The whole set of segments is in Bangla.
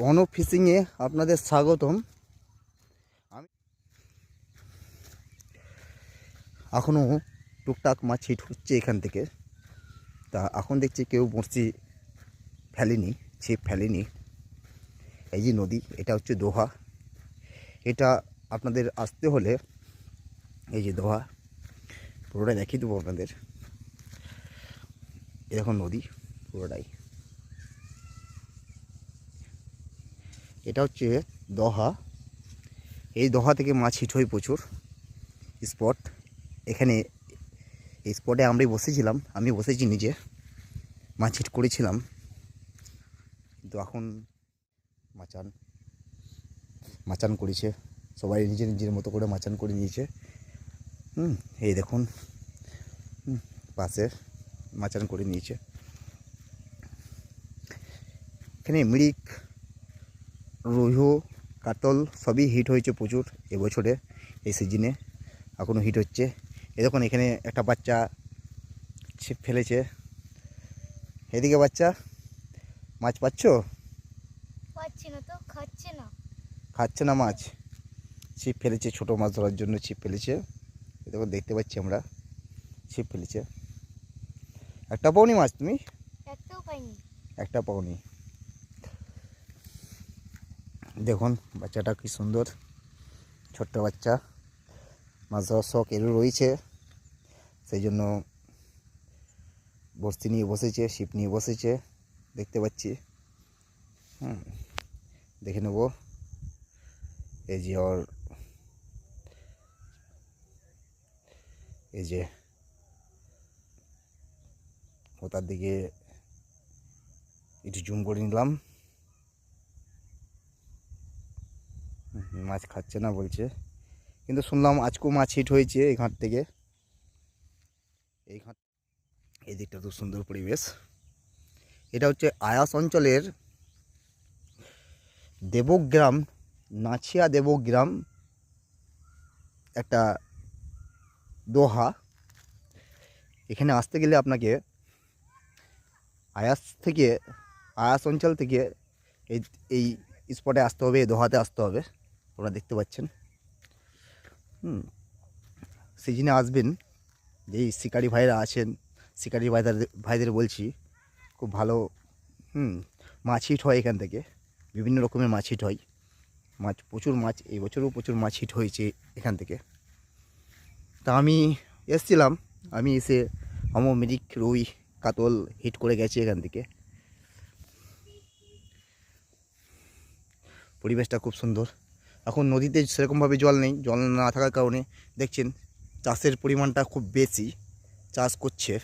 কনো ফিশিংয়ে আপনাদের স্বাগতম। আমি এখনও টুকটাক মাছ হিট হচ্ছে এখান থেকে। তা এখন দেখছি কেউ বড়শি ফেলেনি, ছিপ ফেলেনি। এই যে নদী, এটা হচ্ছে দোহা। এটা আপনাদের আসতে হলে এই যে দোহা পুরোটা দেখিয়ে দেবো আপনাদের। এ দেখুন নদী, পুরোটাই। এটা হচ্ছে দহা। এই দহা থেকে মাছ হিট হয় প্রচুর স্পট এখানে এই স্পটে আমরাই বসেছিলাম, আমি বসেছি নিজে। মাছ হিট করেছিলাম। কিন্তু এখন মাচান মাচান করেছে। সবাই নিজের নিজের মতো করে মাচান করে নিয়েছে। হুম, এই দেখুন। পাশে মাচান করে নিয়েছে। এখানে মৃগ রুহু কাতল সবই হিট হয়েছে প্রচুর এবছরে এই সিজনে এখনও হিট হচ্ছে। এ দেখুন এখানে একটা বাচ্চা ছিপ ফেলেছে। এদিকে বাচ্চা মাছ পাচ্ছ? খাচ্ছে না। খাচ্ছে না মাছ? ছিপ ফেলেছে ছোটো মাছ ধরার জন্য ছিপ ফেলেছে। দেখুন দেখতে পাচ্ছি আমরা। ছিপ ফেলেছে। একটা পাওনি মাছ তুমি? একটাও পাইনি। একটা পাওনি। দেখুন, বাচ্চাটা কি সুন্দর। ছোট্ট বাচ্চা। মাছ ধরার শখ এরও রয়েছে। সেই জন্য বস্তি নিয়ে বসেছে, শিপ নিয়ে বসেছে। দেখতে পাচ্ছি। হুম, দেখে নেব। এই যে ওর, এই যে ওটার দিকে একটু জুম করে নিলাম। মাছ খাচ্ছে না বলছে। কিন্তু শুনলাম আজকেও মাছ হিট হয়েছে এই ঘাট থেকে। এই ঘাট এই দিকটা তো সুন্দর পরিবেশ। এটা হচ্ছে আয়াস অঞ্চলের দেবগ্রাম নাছিয়া দেবগ্রাম একটা দোহা। এখানে আসতে গেলে আপনাকে আয়াস থেকে, আয়াস অঞ্চল থেকে এই এই স্পটে আসতে হবে, এই দোহাতে আসতে হবে। আপনারা দেখতে পাচ্ছেন। হুম। সিজনে আসবেন, যেই শিকারি ভাইরা আছেন, শিকারি ভাইদের ভাইদের বলছি, খুব ভালো, হুম, মাছ হিট হয় এখান থেকে। বিভিন্ন রকমের মাছ হিট হয়। মাছ, প্রচুর মাছ, এই বছরও প্রচুর মাছ হিট হয়েছে এখান থেকে। তা আমি এসছিলাম, আমি এসে আমো মিরিক, রুই, কাতল হিট করে গেছি এখান থেকে। পরিবেশটা খুব সুন্দর। এখন নদীতে সেরকমভাবে জল নেই জল না থাকার কারণে দেখছেন চাষের পরিমাণটা খুব বেশি চাষ করছে।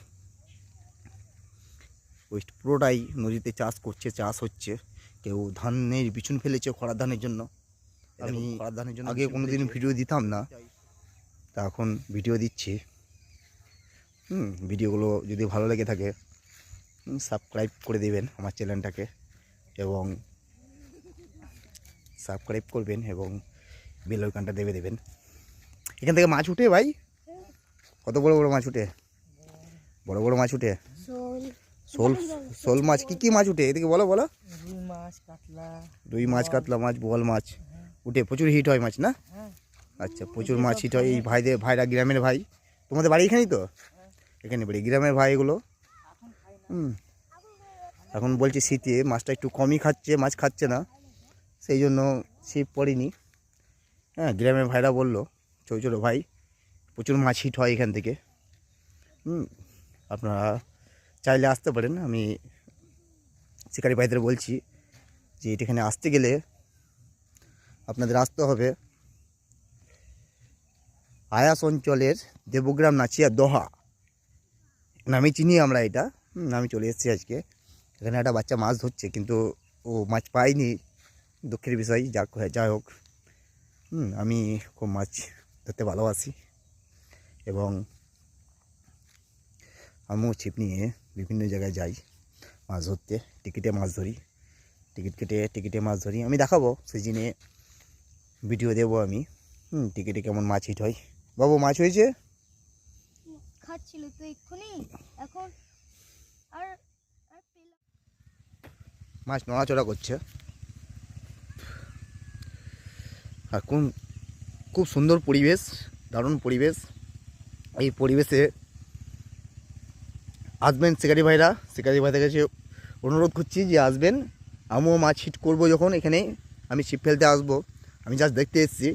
ওই পুরোটাই নদীতে চাষ করছে চাষ হচ্ছে। কেউ ধানের বিচুন ফেলেছে খরা ধানের জন্য। আমি খরা ধানের জন্য আগে কোনো দিন ভিডিও দিতাম না। তা এখন ভিডিও দিচ্ছি। হুম ভিডিওগুলো যদি ভালো লেগে থাকে সাবস্ক্রাইব করে দেবেন আমার চ্যানেলটাকে। এবং সাবস্ক্রাইব করবেন এবং বেল আইকনটা দেবে দেবেন। এখান থেকে মাছ উঠে ভাই? কত বড় বড় মাছ উঠে? বড় বড় মাছ উঠে? শোল। শোল? মাছ? কি কি মাছ উঠে? এদিকে বলো বলো। রুই মাছ কাতলা। মাছ কাতলা মাছ বোয়াল মাছ। উঠে প্রচুর হিট হয় মাছ না? হ্যাঁ। আচ্ছা প্রচুর মাছ হিট হয়। এই ভাইদের ভাইরা গ্রামের ভাই। তোমাদের বাড়ি এখানেই তো? এখানে বাড়ি। গ্রামের ভাই এগুলো? হুম। এখন বলছি শীতে মাছটা একটু কমই খাচ্ছে মাছ খাচ্ছে না। সেই জন্য ছিপ পড়েনি। হ্যাঁ গ্রামের ভাইরা বলল, ছোটো ছোটো ভাই, প্রচুর মাছ হিট হয় এখান থেকে। হুম, আপনারা চাইলে আসতে পারেন। আমি শিকারি ভাইদের বলছি যে, এখানে আসতে গেলে আপনাদের আসতে হবে আয়াস অঞ্চলের দেবগ্রাম নাচিয়া দোহা। নামে চিনি আমরা এটা। আমি চলে এসেছি আজকে। এখানে একটা বাচ্চা মাছ ধরছে, কিন্তু ও মাছ পায়নি। দুঃখের বিষয় যা যাই হোক। হুম, আমি খুব মাছ ধরতে ভালোবাসি এবং আমিও ছিপ নিয়ে বিভিন্ন জায়গায় যাই মাছ ধরতে। টিকিটে মাছ ধরি। টিকিট কেটে টিকিটে মাছ ধরি। আমি দেখাবো সিজনে ভিডিও দেবো আমি। হুম টিকিটে কেমন মাছ হিট হয়। বাবু মাছ হয়েছে? খাচ্ছিল তো এক্ষুনি। এখন আর মাছ নড়াচড়া করছে। আর কোন, খুব সুন্দর পরিবেশ, দারুণ পরিবেশ। এই পরিবেশে আসবেন শিকারি ভাইরা। শিকারি ভাইদের কাছে অনুরোধ করছি যে আসবেন। আমিও মাছ হিট করব যখন এখানে, আমি ছিপ ফেলতে আসব। আমি জাস্ট দেখতে এসেছি।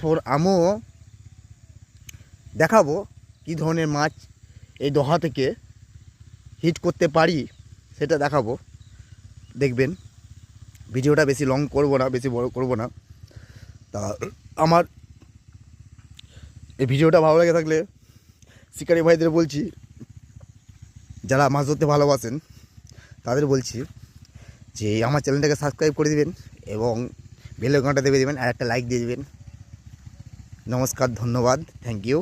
তোর আমিও দেখাবো কী ধরনের মাছ এই দহা থেকে হিট করতে পারি, সেটা দেখাবো। দেখবেন। ভিডিওটা বেশি লং করব না, বেশি বড় করব না। তা, আমার এই ভিডিওটা ভালো লেগে থাকলে শিকারি ভাইদের বলছি, যারা মাছ ধরতে ভালোবাসেন, তাদের বলছি যে আমার চ্যানেলটাকে সাবস্ক্রাইব করে দেবেন এবং বেলে ঘণ্টা দেবে দেবেন আর একটা লাইক দিয়ে দেবেন। নমস্কার, ধন্যবাদ থ্যাংক ইউ